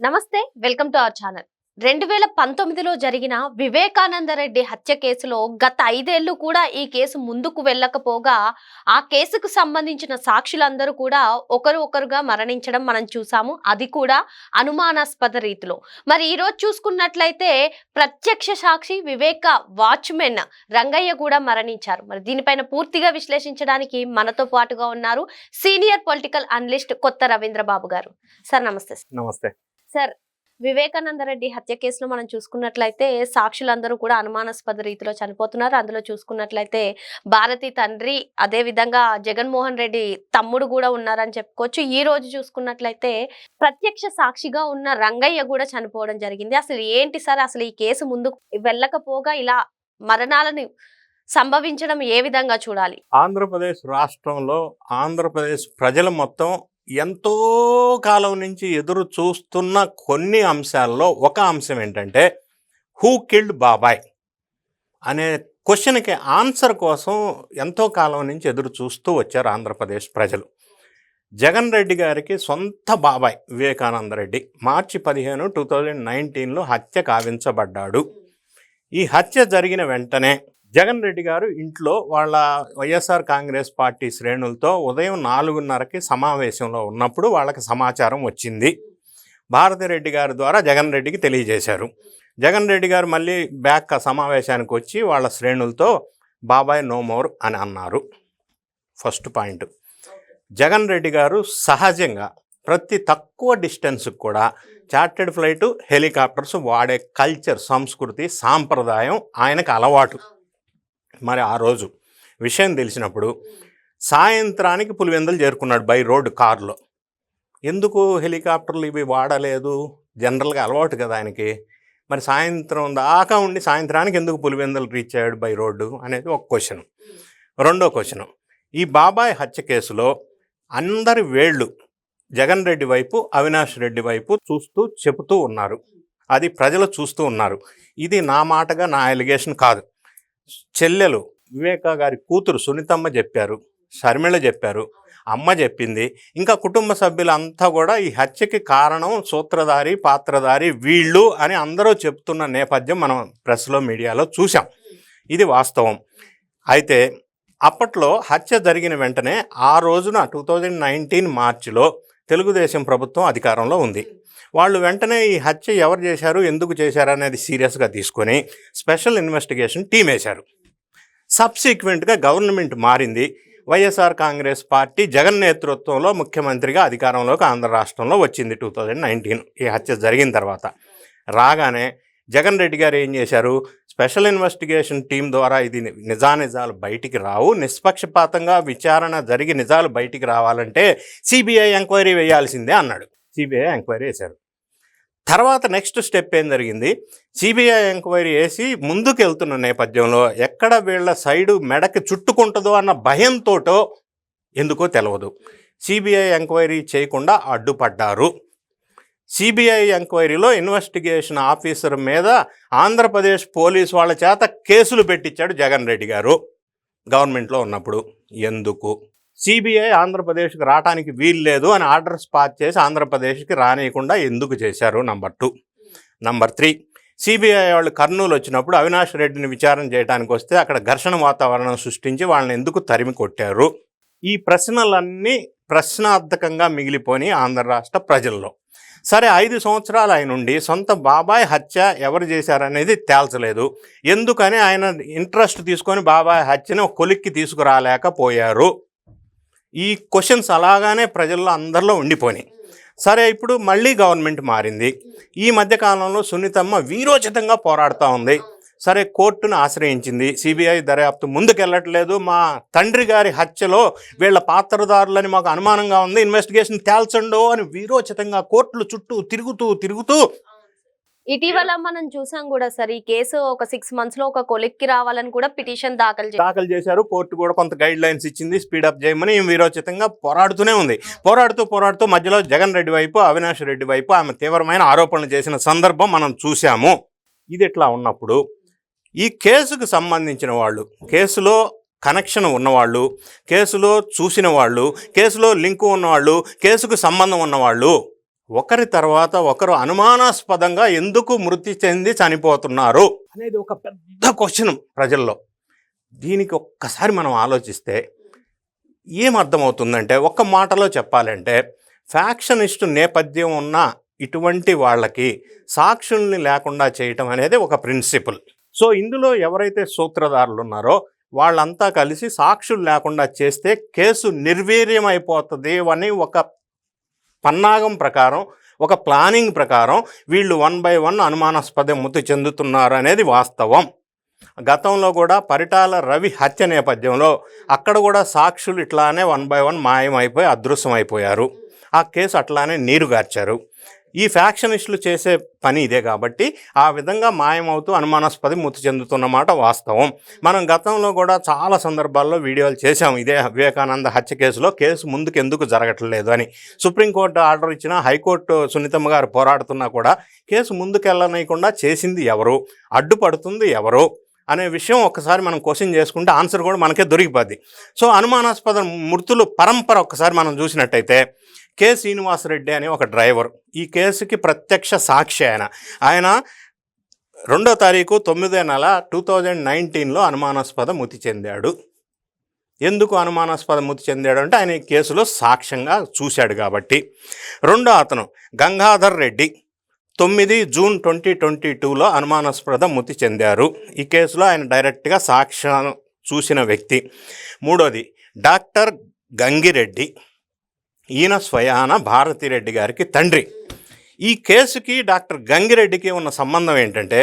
నమస్తే welcome to our channel. రెండు వేల పంతొమ్మిదిలో జరిగిన వివేకానంద రెడ్డి హత్య కేసులో గత ఐదేళ్ళు కూడా ఈ కేసు ముందుకు వెళ్ళకపోగా ఆ కేసుకు సంబంధించిన సాక్షులందరూ కూడా ఒకరు ఒకరుగా మరణించడం మనం చూసాము. అది కూడా అనుమానాస్పద రీతిలో. మరి ఈ రోజు చూసుకున్నట్లయితే ప్రత్యక్ష సాక్షి వివేక వాచ్మెన్ రంగయ్య కూడా మరణించారు. మరి దీనిపైన పూర్తిగా విశ్లేషించడానికి మనతో పాటుగా ఉన్నారు సీనియర్ పొలిటికల్ అనలిస్ట్ కొత్త రవీంద్రబాబు గారు. సార్ నమస్తే సార్. నమస్తే. సార్ వివేకానంద రెడ్డి హత్య కేసులో మనం చూసుకున్నట్లయితే సాక్షులందరూ కూడా అనుమానాస్పద రీతిలో చనిపోతున్నారు. అందులో చూసుకున్నట్లయితే భారతి తండ్రి అదే విధంగా జగన్మోహన్ రెడ్డి తమ్ముడు కూడా ఉన్నారని చెప్పుకోవచ్చు. ఈ రోజు చూసుకున్నట్లయితే ప్రత్యక్ష సాక్షిగా ఉన్న రంగయ్య కూడా చనిపోవడం జరిగింది. అసలు ఏంటి సార్? అసలు ఈ కేసు ముందుకు వెళ్ళకపోగా ఇలా మరణాలను సంభవించడం ఏ విధంగా చూడాలి? ఆంధ్రప్రదేశ్ రాష్ట్రంలో ఆంధ్రప్రదేశ్ ప్రజల మొత్తం ఎంతో కాలం నుంచి ఎదురు చూస్తున్న కొన్ని అంశాల్లో ఒక అంశం ఏంటంటే హూ కిల్డ్ బాబాయ్? అనే క్వశ్చన్కి ఆన్సర్ కోసం ఎంతో కాలం నుంచి ఎదురు చూస్తూ వచ్చారు ఆంధ్రప్రదేశ్ ప్రజలు. జగన్ రెడ్డి గారికి సొంత బాబాయ్ వివేకానంద రెడ్డి మార్చి పదిహేను టూ థౌజండ్ నైన్టీన్లో హత్య కావించబడ్డాడు. ఈ హత్య జరిగిన వెంటనే జగన్ రెడ్డి గారు ఇంట్లో వాళ్ళ వైఎస్ఆర్ కాంగ్రెస్ పార్టీ శ్రేణులతో ఉదయం నాలుగున్నరకి సమావేశంలో ఉన్నప్పుడు వాళ్ళకి సమాచారం వచ్చింది. భారతిరెడ్డి గారి ద్వారా జగన్ రెడ్డికి తెలియజేశారు. జగన్ రెడ్డి గారు మళ్ళీ బ్యాక్ సమావేశానికి వచ్చి వాళ్ళ శ్రేణులతో బాబాయ్ నో మోర్ అని అన్నారు. First point. జగన్ రెడ్డి గారు సహజంగా ప్రతి తక్కువ డిస్టెన్స్కి కూడా చార్టెడ్ ఫ్లైట్ హెలికాప్టర్స్ వాడే కల్చర్ సంస్కృతి సాంప్రదాయం ఆయనకు అలవాటు. మరి ఆ రోజు విషయం తెలిసినప్పుడు సాయంత్రానికి పులివెందులు చేరుకున్నాడు బై రోడ్ కారులో. ఎందుకు హెలికాప్టర్లు ఇవి వాడలేదు? జనరల్గా అలవాటు కదా ఆయనకి. మరి సాయంత్రం దాకా ఉండి సాయంత్రానికి ఎందుకు పులివెందులు రీచ్ అయ్యాడు బై రోడ్డు అనేది ఒక క్వశ్చన్. రెండో క్వశ్చన్. ఈ బాబాయ్ హత్య కేసులో అందరి వేళ్ళు జగన్ రెడ్డి వైపు అవినాష్ రెడ్డి వైపు చూస్తూ చెబుతూ ఉన్నారు. అది ప్రజలు చూస్తూ ఉన్నారు. ఇది నా మాటగా నా ఎలిగేషన్ కాదు. చెల్లెలు వివేక గారి కూతురు సునీతమ్మ చెప్పారు షర్మిళ చెప్పారు అమ్మ చెప్పింది. ఇంకా కుటుంబ సభ్యులంతా కూడా ఈ హత్యకి కారణం సూత్రధారి పాత్రధారి వీళ్ళు అని అందరూ చెప్తున్న నేపథ్యం మనం ప్రెస్లో మీడియాలో చూసాం ఇది వాస్తవం. అయితే అప్పట్లో హత్య జరిగిన వెంటనే ఆ రోజున టూ థౌజండ్ నైన్టీన్ మార్చిలో తెలుగుదేశం ప్రభుత్వం అధికారంలో ఉంది. వాళ్ళు వెంటనే ఈ హత్య ఎవరు చేశారు ఎందుకు చేశారు అనేది సీరియస్గా తీసుకొని స్పెషల్ ఇన్వెస్టిగేషన్ టీం వేశారు. సబ్సీక్వెంట్గా గవర్నమెంట్ మారింది. వైఎస్ఆర్ కాంగ్రెస్ పార్టీ జగన్ నేతృత్వంలో ముఖ్యమంత్రిగా అధికారంలోకి ఆంధ్ర రాష్ట్రంలో వచ్చింది టూ థౌజండ్ నైన్టీన్. ఈ హత్య జరిగిన తర్వాత రాగానే జగన్ రెడ్డి గారు ఏం చేశారు? స్పెషల్ ఇన్వెస్టిగేషన్ టీం ద్వారా ఇది నిజానిజాలు బయటికి రావు. నిష్పక్షపాతంగా విచారణ జరిగి నిజాలు బయటికి రావాలంటే సిబిఐ ఎంక్వైరీ వేయాల్సిందే అన్నాడు. సిబిఐ ఎంక్వైరీ వేశారు తర్వాత నెక్స్ట్ స్టెప్ ఏం జరిగింది? సిబిఐ ఎంక్వైరీ వేసి ముందుకు వెళ్తున్న నేపథ్యంలో ఎక్కడ వీళ్ళ సైడు మెడకి చుట్టుకుంటుందో అన్న భయంతోటో ఎందుకో తెలియదు సిబిఐ ఎంక్వైరీ చేయకుండా అడ్డుపడ్డారు. సిబిఐ ఎంక్వైరీలో ఇన్వెస్టిగేషన్ ఆఫీసర్ మీద ఆంధ్రప్రదేశ్ పోలీస్ వాళ్ళ చేత కేసులు పెట్టించాడు జగన్ రెడ్డి గారు. గవర్నమెంట్లో ఉన్నప్పుడు. ఎందుకు? సిబిఐ ఆంధ్రప్రదేశ్కి రావడానికి వీలు లేదు అని ఆర్డర్స్ పాస్ చేసి ఆంధ్రప్రదేశ్కి రానియకుండా ఎందుకు చేశారు? Number two. Number three. CBI వాళ్ళు కర్నూలు వచ్చినప్పుడు అవినాష్ రెడ్డిని విచారణ చేయడానికి వస్తే అక్కడ ఘర్షణ వాతావరణం సృష్టించి వాళ్ళని ఎందుకు తరిమి కొట్టారు? ఈ ప్రశ్నలన్నీ ప్రశ్నార్థకంగా మిగిలిపోయి ఆంధ్ర రాష్ట్ర ప్రజల్లో. సరే ఐదు సంవత్సరాలు ఆయన ఉండి సొంత బాబాయ్ హత్య ఎవరు చేశారనేది తేల్చలేదు. ఎందుకని ఆయన ఇంట్రెస్ట్ తీసుకొని బాబాయ్ హత్యని ఒక కొలిక్కి తీసుకురాలేకపోయారు? ఈ క్వశ్చన్స్ అలాగానే ప్రజల్లో అందరిలో ఉండిపోయినాయి. సరే ఇప్పుడు మళ్ళీ గవర్నమెంట్ మారింది. ఈ మధ్యకాలంలో సునీతమ్మ వీరోచితంగా పోరాడుతూ ఉంది. సరే కోర్టును ఆశ్రయించింది. సిబిఐ దర్యాప్తు ముందుకెళ్ళట్లేదు. మా తండ్రి గారి హత్యలో వీళ్ళ పాత్రదారులని మాకు అనుమానంగా ఉంది. ఇన్వెస్టిగేషన్ తేల్చండు అని వీరోచితంగా కోర్టులు చుట్టూ తిరుగుతూ తిరుగుతూ ఇటీవల మనం చూసాం కూడా సార్ ఈ కేసు ఒక సిక్స్ మంత్స్లో ఒక కొలిక్కి రావాలని కూడా పిటిషన్ దాఖలు దాఖలు చేశారు. కోర్టు కూడా కొంత గైడ్ లైన్స్ ఇచ్చింది స్పీడప్ చేయమని వీరోచితంగా పోరాడుతూనే ఉంది. పోరాడుతూ పోరాడుతూ మధ్యలో జగన్ రెడ్డి వైపు అవినాష్ రెడ్డి వైపు ఆమె తీవ్రమైన ఆరోపణలు చేసిన సందర్భం మనం చూశాము. ఇది ఇట్లా ఉన్నప్పుడు ఈ కేసుకు సంబంధించిన వాళ్ళు కేసులో కనెక్షన్ ఉన్నవాళ్ళు కేసులో చూసిన వాళ్ళు కేసులో లింకు ఉన్నవాళ్ళు కేసుకు సంబంధం ఉన్నవాళ్ళు ఒకరి తర్వాత ఒకరు అనుమానాస్పదంగా ఎందుకు మృతి చెంది చనిపోతున్నారు? అనేది ఒక పెద్ద క్వశ్చన్ ప్రజల్లో. దీనికి ఒక్కసారి మనం ఆలోచిస్తే ఏం అర్థమవుతుందంటే ఒక్క మాటలో చెప్పాలంటే ఫ్యాక్షనిస్ట్ నేపథ్యం ఉన్న ఇటువంటి వాళ్ళకి సాక్షుల్ని లేకుండా చేయటం అనేది ఒక ప్రిన్సిపల్. సో ఇందులో ఎవరైతే సూత్రధారులు ఉన్నారో వాళ్ళంతా కలిసి సాక్షులు లేకుండా చేస్తే కేసు నిర్వీర్యం అయిపోతుంది అని ఒక పన్నాగం ప్రకారం ఒక ప్లానింగ్ ప్రకారం వీళ్ళు వన్ బై వన్ అనుమానాస్పద మృతి చెందుతున్నారు అనేది వాస్తవం. గతంలో కూడా పరిటాల రవి హత్య నేపథ్యంలో అక్కడ కూడా సాక్షులు ఇట్లానే వన్ బై వన్ మాయమైపోయి అదృశ్యమైపోయారు. ఆ కేసు అట్లానే నీరుగార్చారు ఈ ఫ్యాక్షనిస్టులు చేసే పని ఇదే కాబట్టి ఆ విధంగా మాయమవుతూ అనుమానాస్పద మృతి చెందుతున్నమాట వాస్తవం. మనం గతంలో కూడా చాలా సందర్భాల్లో వీడియోలు చేశాం. ఇదే వివేకానంద హత్య కేసులో కేసు ముందుకు ఎందుకు జరగట్లేదు అని. సుప్రీంకోర్టు ఆర్డర్ ఇచ్చినా హైకోర్టు సునీతమ్మ గారు పోరాడుతున్నా కూడా కేసు ముందుకెళ్ళనీయకుండా చేసింది ఎవరు? అడ్డుపడుతుంది ఎవరు? అనే విషయం ఒకసారి మనం క్వశ్చన్ చేసుకుంటే ఆన్సర్ కూడా మనకే దొరికిపోద్ది. సో అనుమానాస్పద మృతులు పరంపర ఒకసారి మనం చూసినట్టయితే కె శ్రీనివాసరెడ్డి అనే ఒక డ్రైవర్. ఈ కేసుకి ప్రత్యక్ష సాక్షి ఆయన. ఆయన రెండో తారీఖు తొమ్మిదో నెల టూ థౌజండ్ నైన్టీన్లో అనుమానాస్పద మృతి చెందాడు. ఎందుకు అనుమానాస్పద మృతి చెందాడు అంటే ఆయన ఈ కేసులో సాక్ష్యంగా చూశాడు కాబట్టి. రెండో అతను గంగాధర్ రెడ్డి తొమ్మిది జూన్ ట్వంటీ ట్వంటీ టూలో అనుమానాస్పద మృతి చెందారు. ఈ కేసులో ఆయన డైరెక్ట్గా సాక్ష్యం చూసిన వ్యక్తి. మూడోది డాక్టర్ గంగిరెడ్డి. ఈయన స్వయాన భారతిరెడ్డి గారికి తండ్రి. ఈ కేసుకి డాక్టర్ గంగిరెడ్డికి ఉన్న సంబంధం ఏంటంటే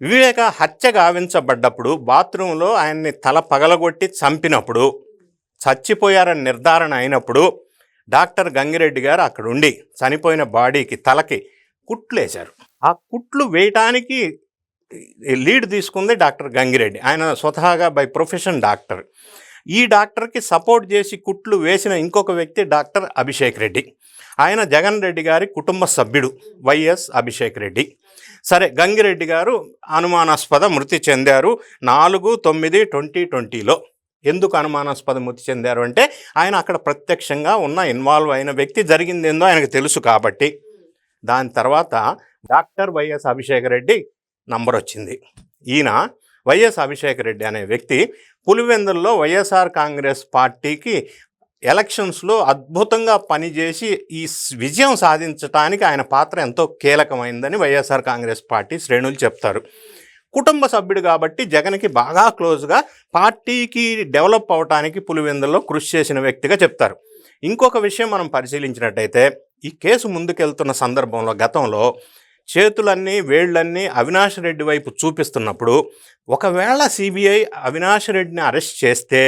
వివేక హత్య గావించబడ్డప్పుడు బాత్రూంలో ఆయన్ని తల పగలగొట్టి చంపినప్పుడు చచ్చిపోయారని నిర్ధారణ అయినప్పుడు డాక్టర్ గంగిరెడ్డి గారు అక్కడ ఉండి చనిపోయిన బాడీకి తలకి కుట్లు వేశారు ఆ కుట్లు వేయటానికి లీడ్ తీసుకుంది డాక్టర్ గంగిరెడ్డి. ఆయన స్వతహాగా బై ప్రొఫెషన్ డాక్టర్. ఈ డాక్టర్కి సపోర్ట్ చేసి కుట్లు వేసిన ఇంకొక వ్యక్తి డాక్టర్ అభిషేక్ రెడ్డి. ఆయన జగన్ రెడ్డి గారి కుటుంబ సభ్యుడు వైఎస్ అభిషేక్ రెడ్డి. సరే గంగిరెడ్డి గారు అనుమానాస్పద మృతి చెందారు నాలుగు తొమ్మిది ట్వంటీ ట్వంటీలో. ఎందుకు అనుమానాస్పద మృతి చెందారు అంటే ఆయన అక్కడ ప్రత్యక్షంగా ఉన్న ఇన్వాల్వ్ అయిన వ్యక్తి జరిగిందేందో ఆయనకు తెలుసు కాబట్టి. దాని తర్వాత doctor YS Abhishek Reddy number వచ్చింది ఈయన వైఎస్ అభిషేక్ రెడ్డి అనే వ్యక్తి పులివెందుల్లో వైఎస్ఆర్ కాంగ్రెస్ పార్టీకి ఎలక్షన్స్లో అద్భుతంగా పనిచేసి ఈ విజయం సాధించడానికి ఆయన పాత్ర ఎంతో కీలకమైందని వైఎస్ఆర్ కాంగ్రెస్ పార్టీ శ్రేణులు చెప్తారు. కుటుంబ సభ్యుడు కాబట్టి జగన్కి బాగా క్లోజ్గా పార్టీకి డెవలప్ అవడానికి పులివెందుల్లో కృషి చేసిన వ్యక్తిగా చెప్తారు. ఇంకొక విషయం మనం పరిశీలించినట్టయితే ఈ కేసు ముందుకెళ్తున్న సందర్భంలో గతంలో చేతులన్నీ వేళ్ళన్నీ అవినాష్ రెడ్డి వైపు చూపిస్తున్నప్పుడు ఒకవేళ సిబిఐ అవినాష్ రెడ్డిని అరెస్ట్ చేస్తే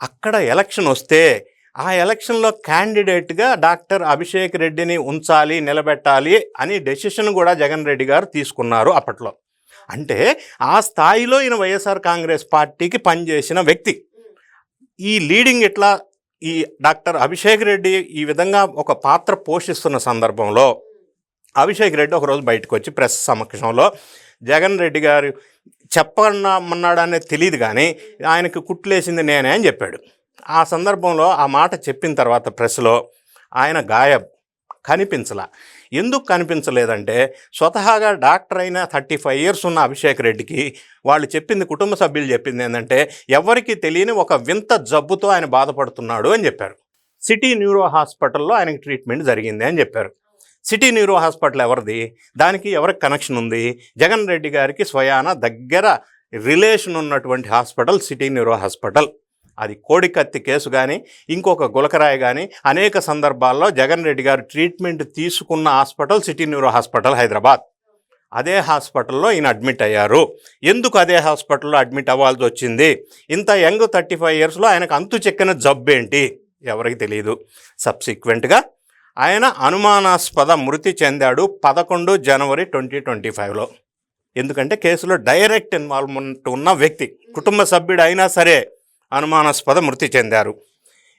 అక్కడ ఎలక్షన్ వస్తే ఆ ఎలక్షన్లో క్యాండిడేట్గా డాక్టర్ అభిషేక్ రెడ్డిని ఉంచాలి నిలబెట్టాలి అని డెసిషన్ కూడా జగన్ రెడ్డి గారు తీసుకున్నారు అప్పట్లో. అంటే ఆ స్థాయిలో ఈయన వైఎస్ఆర్ కాంగ్రెస్ పార్టీకి పనిచేసిన వ్యక్తి. ఈ లీడింగ్ ఇట్లా ఈ డాక్టర్ అభిషేక్ రెడ్డి ఈ విధంగా ఒక పాత్ర పోషిస్తున్న సందర్భంలో అభిషేక్ రెడ్డి ఒకరోజు బయటకు వచ్చి ప్రెస్ సమక్షంలో జగన్ రెడ్డి గారు చెప్పమన్నాడనేది తెలియదు కానీ ఆయనకు కుట్లేసింది నేనే అని చెప్పాడు. ఆ సందర్భంలో ఆ మాట చెప్పిన తర్వాత ప్రెస్లో ఆయన గాయబ్. కనిపించలా. ఎందుకు కనిపించలేదంటే స్వతహాగా డాక్టర్ అయిన థర్టీ ఫైవ్ ఇయర్స్ ఉన్న అభిషేక్ రెడ్డికి వాళ్ళు చెప్పింది కుటుంబ సభ్యులు చెప్పింది ఏంటంటే ఎవరికి తెలియని ఒక వింత జబ్బుతో ఆయన బాధపడుతున్నాడు అని చెప్పారు. సిటీ న్యూరో హాస్పిటల్లో ఆయనకి ట్రీట్మెంట్ జరిగింది అని చెప్పారు. సిటీ న్యూరో హాస్పిటల్ ఎవరిది? దానికి ఎవరికి కనెక్షన్ ఉంది? జగన్ రెడ్డి గారికి స్వయాన దగ్గర రిలేషన్ ఉన్నటువంటి హాస్పిటల్ సిటీ న్యూరో హాస్పిటల్. అది కోడికత్తి కేసు కానీ ఇంకొక గులకరాయి కానీ అనేక సందర్భాల్లో జగన్ రెడ్డి గారు ట్రీట్మెంట్ తీసుకున్న hospital city neuro hospital Hyderabad. అదే హాస్పిటల్లో ఈయన అడ్మిట్ అయ్యారు. ఎందుకు అదే హాస్పిటల్లో అడ్మిట్ అవ్వాల్సి వచ్చింది? ఇంత యంగ్ థర్టీ ఫైవ్ ఇయర్స్లో ఆయనకు అంతు చెక్కిన జబ్బు ఏంటి ఎవరికి తెలియదు సబ్సిక్వెంట్గా ఆయన అనుమానాస్పద మృతి చెందాడు పదకొండు జనవరి ట్వంటీ ట్వంటీ ఫైవ్లో. ఎందుకంటే కేసులో డైరెక్ట్ ఇన్వాల్వ్మెంట్ ఉన్న వ్యక్తి కుటుంబ సభ్యుడు అయినా సరే అనుమానాస్పద మృతి చెందారు.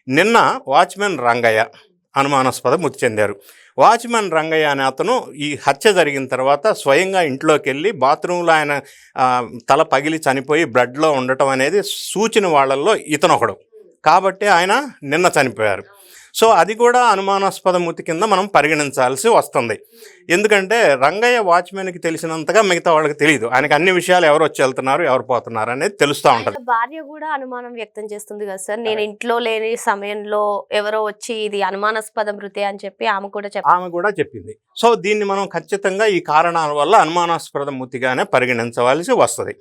నిన్న వాచ్మెన్ రంగయ్య అనుమానాస్పద మృతి చెందారు. వాచ్మెన్ రంగయ్య అనే అతను ఈ హత్య జరిగిన తర్వాత స్వయంగా ఇంట్లోకి వెళ్ళి బాత్రూంలో ఆయన తల పగిలి చనిపోయి బ్లడ్లో ఉండటం అనేది సూచన వాళ్ళల్లో ఇతను ఒకడు కాబట్టి ఆయన నిన్న చనిపోయారు. సో అది కూడా అనుమానాస్పద మృతి కింద మనం పరిగణించాల్సి వస్తుంది. ఎందుకంటే రంగయ్య వాచ్మెన్కి తెలిసినంతగా మిగతా వాళ్ళకి తెలియదు. ఆయనకి అన్ని విషయాలు ఎవరు వచ్చి వెళ్తున్నారు ఎవరు పోతున్నారు అనేది తెలుస్తూ ఉంటుంది. భార్య కూడా అనుమానం వ్యక్తం చేస్తుంది కదా సార్. నేను ఇంట్లో లేని సమయంలో ఎవరో వచ్చి ఇది అనుమానాస్పద మృతే అని చెప్పి ఆమె కూడా చెప్పారు ఆమె కూడా చెప్పింది. సో దీన్ని మనం ఖచ్చితంగా ఈ కారణాల వల్ల అనుమానాస్పద మృతిగానే పరిగణించవలసి వస్తుంది.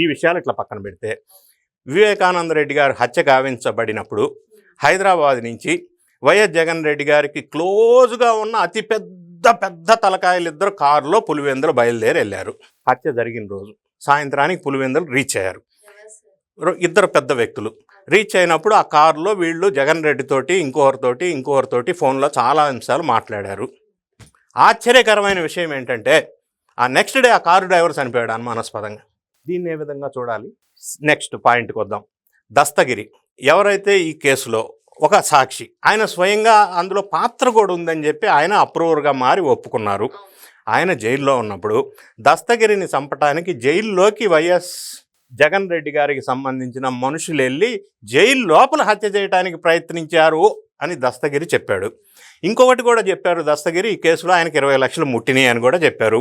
ఈ విషయాలు ఇట్లా పక్కన పెడితే వివేకానంద రెడ్డి గారు హత్య గావించబడినప్పుడు హైదరాబాద్ నుంచి వైఎస్ జగన్ రెడ్డి గారికి క్లోజ్గా ఉన్న అతి పెద్ద పెద్ద తలకాయలు ఇద్దరు కారులో పులివెందులు బయలుదేరి వెళ్ళారు. హత్య జరిగిన రోజు సాయంత్రానికి పులివెందులు రీచ్ అయ్యారు. ఇద్దరు పెద్ద వ్యక్తులు. రీచ్ అయినప్పుడు ఆ కారులో వీళ్ళు జగన్ రెడ్డితోటి ఇంకొకరితోటి ఇంకొకరితోటి ఫోన్లో చాలా అంశాలు మాట్లాడారు. ఆశ్చర్యకరమైన విషయం ఏంటంటే ఆ నెక్స్ట్ డే ఆ కారు డ్రైవర్ చనిపోయాడు అనుమానాస్పదంగా. దీన్ని ఏ విధంగా చూడాలి? నెక్స్ట్ పాయింట్కి వద్దాం. దస్తగిరి. ఎవరైతే ఈ కేసులో ఒక సాక్షి. ఆయన స్వయంగా అందులో పాత్ర కూడా ఉందని చెప్పి ఆయన అప్రూవర్గా మారి ఒప్పుకున్నారు. ఆయన జైల్లో ఉన్నప్పుడు దస్తగిరిని చంపటానికి జైల్లోకి వైఎస్ జగన్ రెడ్డి గారికి సంబంధించిన మనుషులు వెళ్ళి జైలు లోపల హత్య చేయడానికి ప్రయత్నించారు అని దస్తగిరి చెప్పాడు. ఇంకొకటి కూడా చెప్పారు దస్తగిరి ఈ కేసులో ఆయనకి ఇరవై లక్షలు ముట్టినాయి అని కూడా చెప్పారు.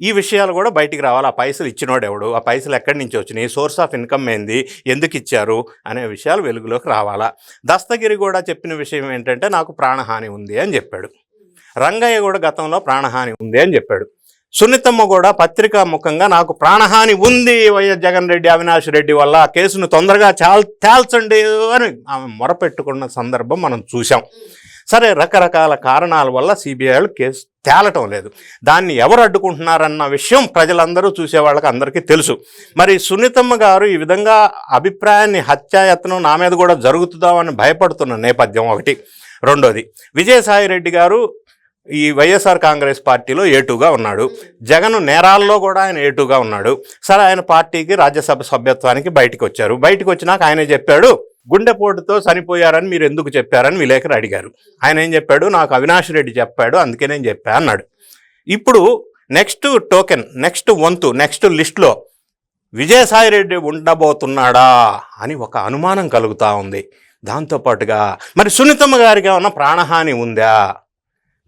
ఈ విషయాలు కూడా బయటికి రావాలి. ఆ పైసలు ఇచ్చినోడు ఎవడు? ఆ పైసలు ఎక్కడి నుంచి వచ్చినాయి? సోర్స్ ఆఫ్ ఇన్కమ్ ఏంది? ఎందుకు ఇచ్చారు? అనే విషయాలు వెలుగులోకి రావాలా. దస్తగిరి కూడా చెప్పిన విషయం ఏంటంటే నాకు ప్రాణహాని ఉంది అని చెప్పాడు. రంగయ్య కూడా గతంలో ప్రాణహాని ఉంది అని చెప్పాడు. సున్నితమ్మ కూడా పత్రికా ముఖంగా నాకు ప్రాణహాని ఉంది వైఎస్ జగన్ రెడ్డి అవినాష్ రెడ్డి వల్ల ఆ కేసును తొందరగా చాల్ తేల్చండి అని ఆమె మొరపెట్టుకున్న సందర్భం మనం చూసాం సరే రకరకాల కారణాల వల్ల సిబిఐలు కేసు తేలటం లేదు. దాన్ని ఎవరు అడ్డుకుంటున్నారన్న విషయం ప్రజలందరూ చూసే వాళ్ళకి అందరికీ తెలుసు. మరి సునీతమ్మ గారు ఈ విధంగా అభిప్రాయాన్ని హత్యాయత్నం నా మీద కూడా జరుగుతుందామని భయపడుతున్న నేపథ్యం ఒకటి. రెండోది విజయసాయి రెడ్డి గారు ఈ వైఎస్ఆర్ కాంగ్రెస్ పార్టీలో ఏటుగా ఉన్నాడు. జగన్ నేరాల్లో కూడా ఆయన ఏటుగా ఉన్నాడు. సరే ఆయన పార్టీకి రాజ్యసభ సభ్యత్వానికి బయటికి వచ్చారు బయటకు వచ్చినాక ఆయనే చెప్పాడు గుండెపోటుతో చనిపోయారని మీరు ఎందుకు చెప్పారని విలేకరు అడిగారు. ఆయన ఏం చెప్పాడు? నాకు అవినాష్ రెడ్డి చెప్పాడు అందుకే నేను చెప్పా అన్నాడు. ఇప్పుడు నెక్స్ట్ టోకెన్ నెక్స్ట్ వంతు నెక్స్ట్ లిస్ట్లో విజయసాయి రెడ్డి ఉండబోతున్నాడా అని ఒక అనుమానం కలుగుతూ ఉంది. దాంతోపాటుగా మరి సునీతమ్మ గారికి ఏమన్నా ప్రాణహాని ఉందా?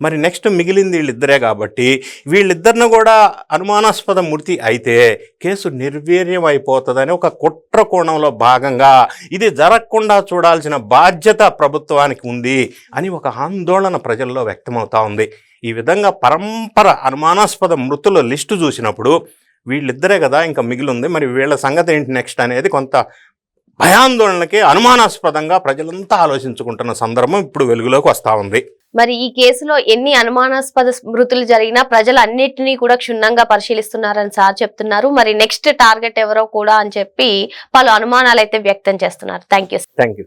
మరి నెక్స్ట్ మిగిలింది వీళ్ళిద్దరే కాబట్టి వీళ్ళిద్దరిని కూడా అనుమానాస్పద మృతి అయితే కేసు నిర్వీర్యం అయిపోతుందని ఒక కుట్ర కోణంలో భాగంగా ఇది జరగకుండా చూడాల్సిన బాధ్యత ప్రభుత్వానికి ఉంది అని ఒక ఆందోళన ప్రజల్లో వ్యక్తమవుతా ఉంది. ఈ విధంగా పరంపర అనుమానాస్పద మృతుల లిస్టు చూసినప్పుడు వీళ్ళిద్దరే కదా ఇంకా మిగిలి ఉంది మరి వీళ్ళ సంగతి ఏంటి నెక్స్ట్ అనేది కొంత భయాందోళనకి అనుమానాస్పదంగా ప్రజలంతా ఆలోచించుకుంటున్న సందర్భం ఇప్పుడు వెలుగులోకి వస్తూ ఉంది. మరి ఈ కేసులో ఎన్ని అనుమానాస్పద మృతులు జరిగినా ప్రజలు అన్నిటినీ కూడా క్షుణ్ణంగా పరిశీలిస్తున్నారని సార్ చెప్తున్నారు. మరి నెక్స్ట్ టార్గెట్ ఎవరో కూడా అని చెప్పి పలు అనుమానాలు అయితే వ్యక్తం చేస్తున్నారు. Thank you thank you